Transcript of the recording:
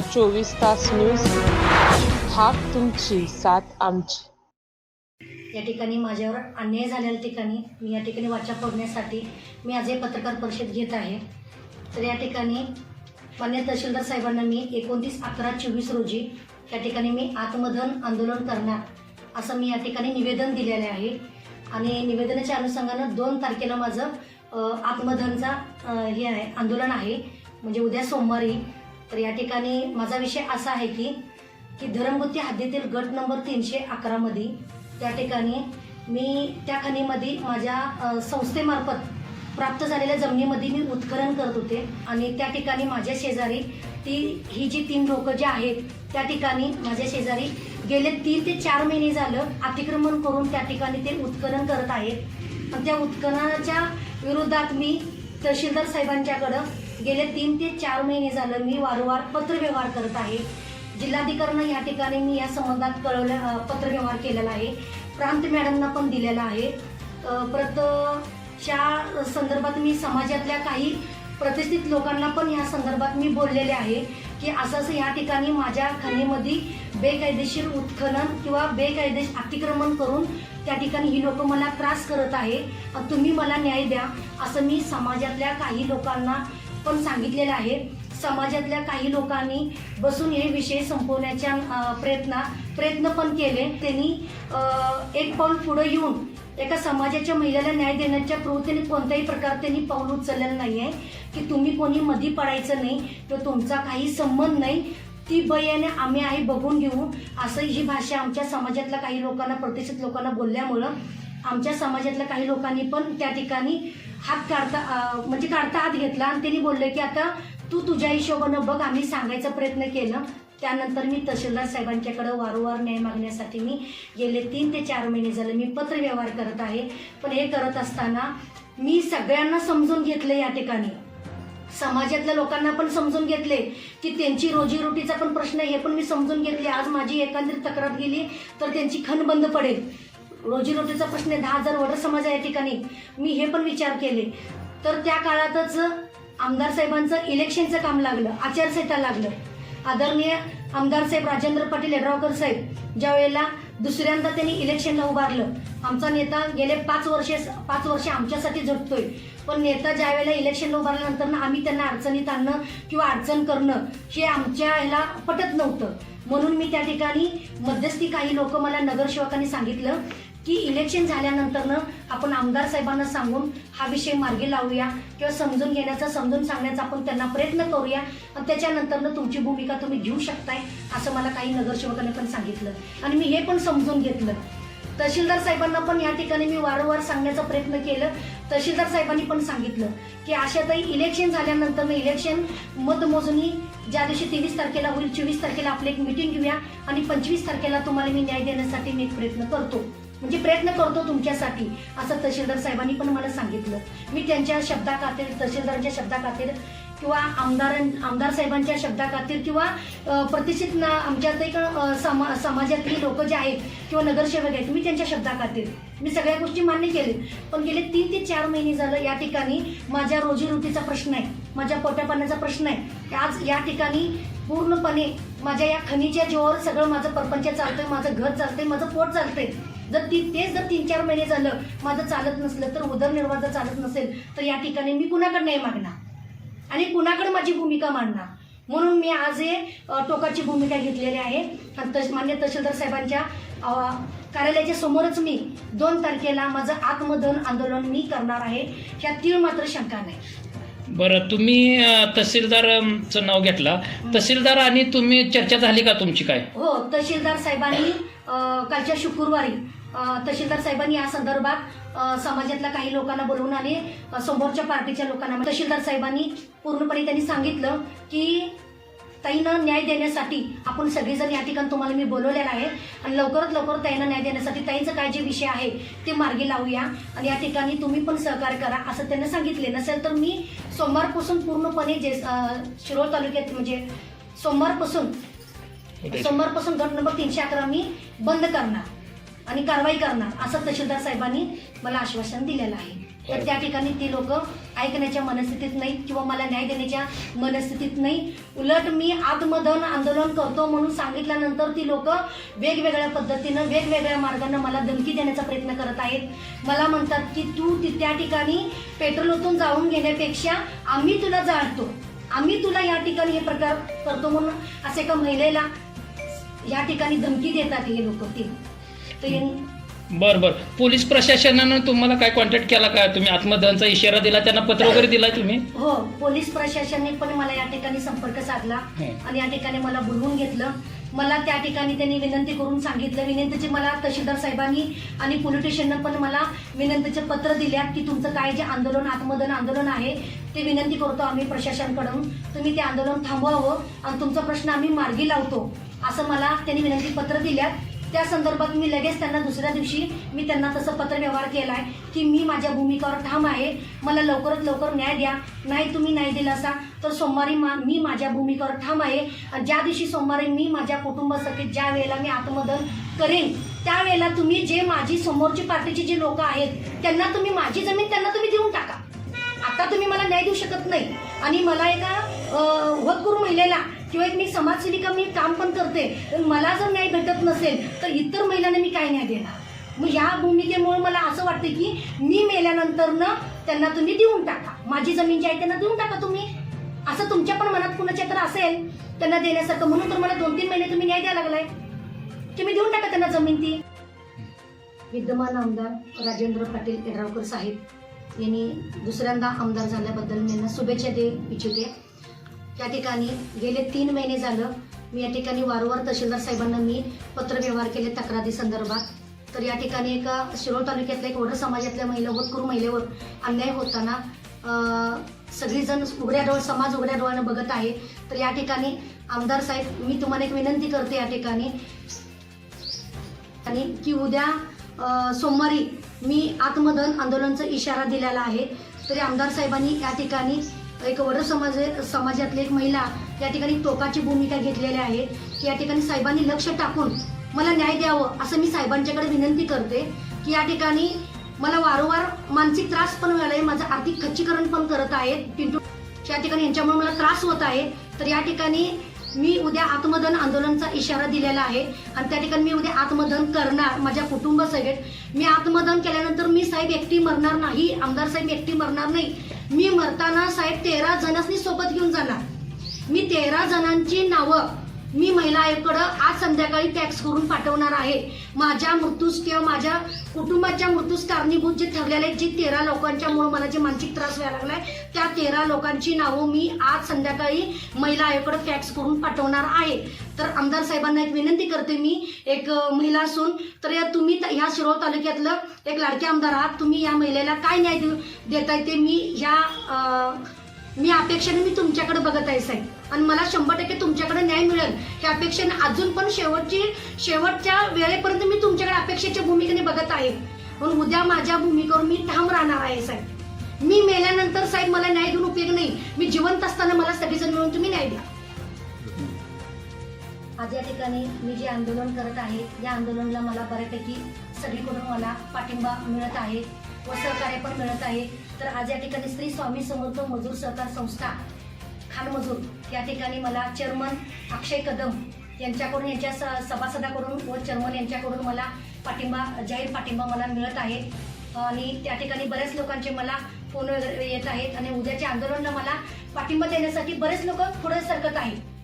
चोवीस तास न्यूज. हाक तुमची साथ आमची. या ठिकाणी माझ्यावर अन्याय झालेल्या ठिकाणी मी या ठिकाणी वाचा फोडण्यासाठी मी आज हे पत्रकार परिषद घेत आहे. तर या ठिकाणी मान्य तहसीलदार साहेबांना मी एकोणतीस अकरा चोवीस रोजी या ठिकाणी मी आत्मधन आंदोलन करणार असं मी या ठिकाणी निवेदन दिलेले आहे. आणि निवेदनाच्या अनुषंगानं दोन तारखेला माझं आत्मधनचा हे आहे आंदोलन आहे. म्हणजे उद्या सोमवारी तर या ठिकाणी माझा विषय असा आहे की की धरमगुत्ती हद्दीतील गट नंबर तीनशे अकरामध्ये त्या ठिकाणी मी त्या खणीमध्ये माझ्या संस्थेमार्फत प्राप्त झालेल्या जमिनीमध्ये मी उत्खनन करत होते. आणि त्या ठिकाणी माझ्या शेजारी ती ही जी तीन लोकं जी आहेत त्या ठिकाणी माझ्या शेजारी गेले तीन ते चार महिने झालं अतिक्रमण करून त्या ठिकाणी ते उत्खनन करत आहेत. आणि त्या उत्खननाच्या विरोधात मी तहसीलदार साहेबांच्याकडं गेले तीन ते चार महिने झालं मी वारंवार पत्रव्यवहार करत आहे. जिल्हाधिकाऱ्यांना या ठिकाणी मी या संबंधात कळवलं पत्रव्यवहार केलेला आहे. प्रांत मॅडमना पण दिलेला आहे. प्रत परत च्या संदर्भात मी समाजातल्या काही प्रतिष्ठित लोकांना पण या संदर्भात मी बोललेले आहे की असं असं या ठिकाणी माझ्या खणीमध्ये बेकायदेशीर उत्खनन किंवा बेकायदेशीर अतिक्रमण करून त्या ठिकाणी ही लोक मला त्रास करत आहे. तुम्ही मला न्याय द्या असं मी समाजातल्या काही लोकांना पण सांगितलेलं आहे. समाजातल्या काही लोकांनी बसून हे विषय संपवण्याच्या अ, प्रयत्न प्रयत्न पण केले. त्यांनी एक पाऊल पुढे येऊन एका समाजाच्या महिलेला न्याय देण्याच्या प्रवृत्तीने कोणत्याही प्रकार त्यांनी पाऊल उचललेलं नाही आहे की तुम्ही कोणी मधी पडायचं नाही किंवा तुमचा काही संबंध नाही ती बयाने आम्ही आहे बघून घेऊ. असं ही भाषा आमच्या समाजातल्या काही लोकांना प्रतिष्ठित लोकांना बोलल्यामुळं आमच्या समाजातल्या काही लोकांनी पण त्या ठिकाणी हात काढता म्हणजे काढता हात घेतला आणि त्यांनी बोलले की आता तू तुझ्या हिशोबानं बघ आम्ही सांगायचा प्रयत्न केला. त्यानंतर मी तहसीलदार साहेबांच्याकडे वारंवार न्याय मागण्यासाठी मी गेले तीन ते चार महिने झाले. मी पत्रव्यवहार करत आहे. पण हे करत असताना मी सगळ्यांना समजून घेतलं या ठिकाणी. समाजातल्या लोकांना पण समजून घेतले की त्यांची रोजीरोटीचा पण प्रश्न आहे हे पण मी समजून घेतले. आज माझी एकंदरीत तक्रार गेली तर त्यांची खण बंद पडेल. रोजीरोटीचा प्रश्न आहे दहा हजार वडर समाज आहे या ठिकाणी. मी हे पण विचार केले. तर त्या काळातच आमदार साहेबांचं इलेक्शनचं काम लागलं आचारसंहिता लागलं. आदरणीय आमदार साहेब राजेंद्र पाटील यड्रावकर साहेब ज्या वेळेला दुसऱ्यांदा त्यांनी इलेक्शनला उभारलं. आमचा नेता गेले पाच वर्षे पाच वर्षे आमच्यासाठी झटतोय पण नेता ज्या वेळेला इलेक्शनला उभारल्यानंतर ना आम्ही त्यांना अडचणीत आणणं किंवा अडचण करणं हे आमच्या ह्याला पटत नव्हतं. म्हणून मी त्या ठिकाणी मध्यस्थी काही लोक मला नगरसेवकांनी सांगितलं की इलेक्शन झाल्यानंतरनं आपण आमदार साहेबांना सांगून हा विषय मार्गी लावूया किंवा समजून घेण्याचा समजून सांगण्याचा आपण त्यांना प्रयत्न करूया. आणि त्याच्यानंतरनं तुमची भूमिका तुम्ही घेऊ शकताय असं मला काही नगरसेवकांनी पण सांगितलं. आणि मी हे पण समजून घेतलं. तहसीलदार साहेबांना पण या ठिकाणी मी वारंवार सांगण्याचा प्रयत्न केलं. तहसीलदार साहेबांनी पण सांगितलं की अशातही इलेक्शन झाल्यानंतर इलेक्शन मतमोजणी ज्या दिवशी तेवीस तारखेला होईल चोवीस तारखेला आपली एक मिटिंग घेऊया. आणि पंचवीस तारखेला तुम्हाला मी न्याय देण्यासाठी मी एक प्रयत्न करतो. म्हणजे प्रयत्न करतो तुमच्यासाठी असं तहसीलदार साहेबांनी पण मला सांगितलं. मी त्यांच्या शब्दाखातीर तहसीलदारांच्या शब्दाखातीर किंवा आमदार आमदार साहेबांच्या शब्दाखातीर किंवा प्रतिष्ठित ना आमच्यात समा समाजातली लोक जे आहेत किंवा नगरसेवक आहेत मी त्यांच्या शब्दाखातीर. मी सगळ्या गोष्टी मान्य केले पण गेले तीन ते चार महिने झालं या ठिकाणी माझ्या रोजीरोटीचा प्रश्न आहे माझ्या पोटापाण्याचा प्रश्न आहे. आज या ठिकाणी पूर्णपणे माझ्या या खनिच्या जीवावर सगळं माझं परपंच चालतंय माझं घर चालतंय माझं पोट चालतंय. जर ती तेच जर तीन चार महिने झालं माझं चालत नसलं तर उदरनिर्वाह जर चालत नसेल तर या ठिकाणी मी कुणाकडे नाही मागणार? आणि कुणाकडे माझी भूमिका मांडणार? म्हणून मी आज हे टोकाची भूमिका घेतलेली आहे. आणि तस मान्य तहसीलदार साहेबांच्या कार्यालयाच्या समोरच मी दोन तारखेला माझं आत्मदहन आंदोलन मी करणार आहे. ह्या तीळ मात्र शंका नाही. बरं तुम्ही तहसीलदारचं नाव घेतला. तहसीलदार आणि तुम्ही चर्चा झाली का तुमची काय? हो तहसीलदार साहेबांनी कालच्या शुक्रवारी तहसीलदार साहेबांनी या संदर्भात समाजातल्या काही लोकांना बोलवून आणि समोरच्या पार्टीच्या लोकांना तहसीलदार साहेबांनी पूर्णपणे त्यांनी सांगितलं की ताईनं न्याय देण्यासाठी आपण सगळेजण या ठिकाणी तुम्हाला मी बोलवलेलं आहे. आणि लवकरात लवकर ताईंना न्याय देण्यासाठी ताईंचं काय जे विषय आहे ते मार्गी लावूया. आणि या ठिकाणी तुम्ही पण सहकार्य करा असं त्यांना सांगितले. नसेल तर मी सोमवारपासून पूर्णपणे जे शिरोळ तालुक्यात म्हणजे सोमवारपासून सोमवारपासून गट नंबर तीनशे अकरा मी बंद करणार आणि कारवाई करणार असं तहसीलदार साहेबांनी मला आश्वासन दिलेलं आहे. तर त्या ठिकाणी ती लोक ऐकण्याच्या मनस्थितीत नाहीत किंवा मला न्याय देण्याच्या मनस्थितीत नाही. उलट मी आत्मधन आंदोलन करतो म्हणून सांगितल्यानंतर ती लोक वेगवेगळ्या पद्धतीनं वेगवेगळ्या मार्गानं मला धमकी देण्याचा प्रयत्न करत आहेत. मला म्हणतात की तू ती- त्या ठिकाणी पेट्रोल ओतून जाऊन घेण्यापेक्षा आम्ही तुला जाळतो. आम्ही तुला या ठिकाणी हे प्रकार करतो म्हणून असे एका महिलेला या ठिकाणी धमकी देतात हे लोक ती. तर बर बर. पोलीस प्रशासनानं तुम्हाला काय कॉन्टॅक्ट केला का? तुम्ही आत्मदहनचा इशारा दिला त्यांना पत्र वगैरे दिला तुम्ही? हो पोलीस प्रशासनाने पण मला या ठिकाणी संपर्क साधला हं. आणि या ठिकाणी मला बोलवून घेतलं. मला त्या ठिकाणी त्यांनी विनंती करून सांगितलं. विनंतीची मला तहसीलदार साहेबांनी आणि पोलीस स्टेशननं पण मला विनंतीचे पत्र दिल्यात की तुमचं काय जे आंदोलन आत्मदन आंदोलन आहे ते विनंती करतो आम्ही प्रशासनाकडून. तुम्ही ते आंदोलन थांबवावं आणि तुमचा प्रश्न आम्ही मार्गी लावतो. असं मला त्यांनी विनंती पत्र दिल्यात त्या संदर्भात मी लगेच त्यांना दुसऱ्या दिवशी मी त्यांना तसं पत्रव्यवहार केला आहे की मी माझ्या भूमिकावर ठाम आहे. मला लवकरात लवकर न्याय द्या. नाही तुम्ही नाही दिला असा तर सोमवारी मा मी माझ्या भूमिकावर ठाम आहे. आणि ज्या दिवशी सोमवारी मी माझ्या कुटुंबासाठी ज्या वेळेला मी आत्मदन करेन त्यावेळेला तुम्ही जे माझी समोरची पार्टीची जी लोक आहेत त्यांना तुम्ही माझी जमीन त्यांना तुम्ही देऊन टाका. आता तुम्ही मला न्याय देऊ शकत नाही. आणि मला एका अं, होतकरू महिलेला किंवा एक मी समाजसेविका मी काम पण करते तर मला जर न्याय भेटत नसेल तर इतर महिलांना मी काय न्याय देणार? मग ह्या भूमिकेमुळे मला असं वाटतं की मी मेल्यानंतर ना त्यांना तुम्ही देऊन टाका. माझी जमीन जी आहे त्यांना देऊन टाका तुम्ही. असं तुमच्या पण मनात कुणाच्या तर असेल त्यांना देण्यासारखं. म्हणून तर मला दोन तीन महिने तुम्ही न्याय द्यायला लागलाय. तुम्ही देऊन टाका त्यांना जमीन ती. विद्यमान आमदार राजेंद्र पाटील येड्रावकर साहेब यांनी दुसऱ्यांदा आमदार झाल्याबद्दल मी यांना शुभेच्छा दे इच्छिते. या ठिकाणी गेले तीन महिने झालं. मी या ठिकाणी वारंवार तहसीलदार साहेबांना मी पत्रव्यवहार केले तक्रारी संदर्भात. तर या ठिकाणी एका शिरोळ तालुक्यातल्या एक वड समाजातल्या महिला होतकरू महिलेवर अन्याय होताना सगळीजण उघड्या डोळ समाज उघड्या डोळ्यानं बघत आहे. तर या ठिकाणी आमदार साहेब मी तुम्हाला एक विनंती करते या ठिकाणी. आणि की उद्या सोमवारी मी आत्मदन आंदोलनचा इशारा दिलेला आहे. तरी आमदार साहेबांनी या ठिकाणी एक वर समाज समाजातली एक महिला या ठिकाणी टोकाची भूमिका घेतलेली आहे. की या ठिकाणी साहेबांनी लक्ष टाकून मला न्याय द्यावं असं मी साहेबांच्याकडे विनंती करते की या ठिकाणी मला वारंवार मानसिक त्रास पण मिळाला आहे माझं आर्थिक खच्चीकरण पण करत आहेत. पिंटू या ठिकाणी यांच्यामुळे मला त्रास होत आहे. तर या ठिकाणी मी उद्या आत्मदन आंदोलनचा इशारा दिलेला आहे. आणि त्या ठिकाणी मी उद्या आत्मदन करणार माझ्या कुटुंबासहित मी आत्मदन केल्यानंतर मी साहेब एकटी मरणार नाही आमदार साहेब एकटी मरणार नाही. मी मरताना साहेब तेरा जणांनी सोबत घेऊन जाणार. मी तेरा जणांची नावं मी महिला आयोगाकडं आज संध्याकाळी टॅक्स करून पाठवणार आहे. माझ्या मृत्यूस किंवा माझ्या कुटुंबाच्या मृत्यूस कारणीभूत जे ठरलेले जी तेरा लोकांच्यामुळे मला जे मानसिक त्रास व्हायला लागलाय त्या तेरा लोकांची नावं मी आज संध्याकाळी महिला आयोगाकडं टॅक्स करून पाठवणार आहे. तर आमदार साहेबांना एक विनंती करते मी एक महिला असून तर या तुम्ही त- ह्या शिरोळ तालुक्यातलं एक लाडके आमदार आहात. तुम्ही या महिलेला काय न्याय देऊ देताय ते मी ह्या मी अपेक्षेने मी तुमच्याकडे बघत आहे साहेब. आणि मला शंभर टक्के तुमच्याकडे न्याय मिळेल. ह्या अपेक्षेने अजून पण शेवटची शेवटच्या वेळेपर्यंत मी तुमच्याकडे अपेक्षेच्या भूमिकेने बघत आहे. म्हणून उद्या माझ्या भूमिकेवर मी ठाम राहणार आहे साहेब. मी मेल्यानंतर साहेब मला न्याय देऊन उपयोग नाही. मी जिवंत असताना मला सगळेजण मिळून तुम्ही न्याय द्या. आज या ठिकाणी मी जे आंदोलन करत आहे या आंदोलनाला मला बऱ्यापैकी सगळीकडून मला पाठिंबा मिळत आहे व सहकार्य पण मिळत आहे. तर आज या ठिकाणी श्री स्वामी समर्थ मजूर सहकार संस्था खानमजूर या ठिकाणी मला चेअरमन अक्षय कदम यांच्याकडून यांच्या स- सभासदाकडून व चेअरमन यांच्याकडून मला पाठिंबा जाहीर पाठिंबा मला मिळत आहे. आणि त्या ठिकाणी बऱ्याच लोकांचे मला फोन वगैरे येत आहेत आणि उद्याच्या आंदोलनाला मला पाठिंबा देण्यासाठी बरेच लोक पुढे सरकत आहेत.